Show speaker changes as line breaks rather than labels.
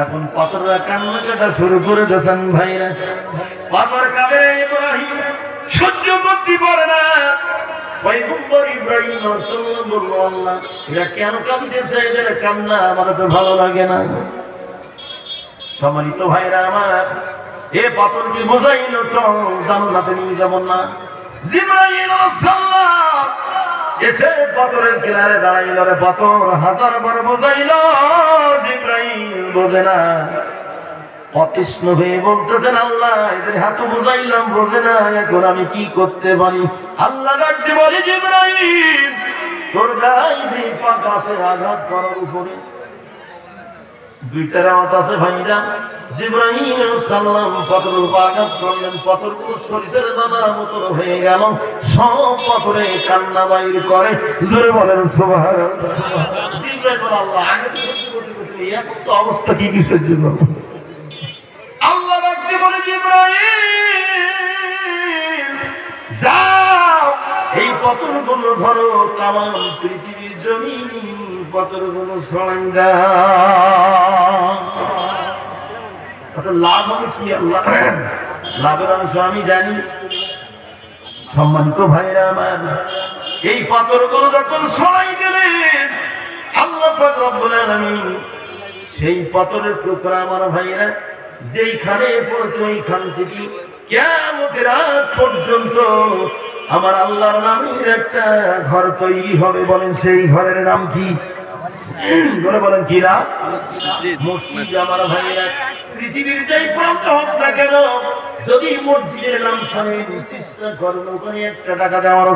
এখন পাথররা কান্না কাটা শুরু করে দিয়েছেন ভাইরা। পাথর কাদের ইব্রাহিম, সহ্য করতে পারে না। কেন কান্না আমার তো ভালো লাগে না। ভাইরা আমার, এ পাথরের কিনারে দাঁড়াইল রে, পাথর হাজার বার বোঝাইল। বোঝে না। অতৃষ্ণ হয়ে বলতেছেন, আল্লাহ, এদের হাত বুঝাইলাম, বোঝে না, এখন আমি কি করতে পারি? আল্লাহ ডাকতে বলে, জিব্রাইল, তোর যে আছে, আঘাত করার উপরে। আছে জিব্রাহিম সাল্লাম পাথর আঘাত করলেন পাথর দানা মতো হয়ে গেল। সব পাথরে কান্না বাইর করে। জোরে বলেন বলে, আল্লাহ তো করতে করতে করতে তো অবস্থা জন্য? আল্লাহ বলে এই ধরো পৃথিবীর তাতে লাভ কি আল্লাহ? লাভের অংশ আমি জানি। সম্মানিত ভাইরা আমার, এই পাথরগুলো যখন ছড়াই দিলেন, আল্লাহ রব্বুল আলামিন সেই পাথরের টুকরা আমার ভাইরা যেইখানে পড়েছে ওইখান থেকে কেমতের রাত পর্যন্ত আমার আল্লাহর নামের একটা ঘর তৈরি হবে বলেন সেই ঘরের নাম কি? বলে বলেন কি নাম? মসজিদ। আমার ভাইরা পৃথিবীর যেই প্রান্ত হোক না কেন যদি মসজিদের নাম শোনেন চেষ্টা করুন ওখানে একটা টাকা দেওয়ার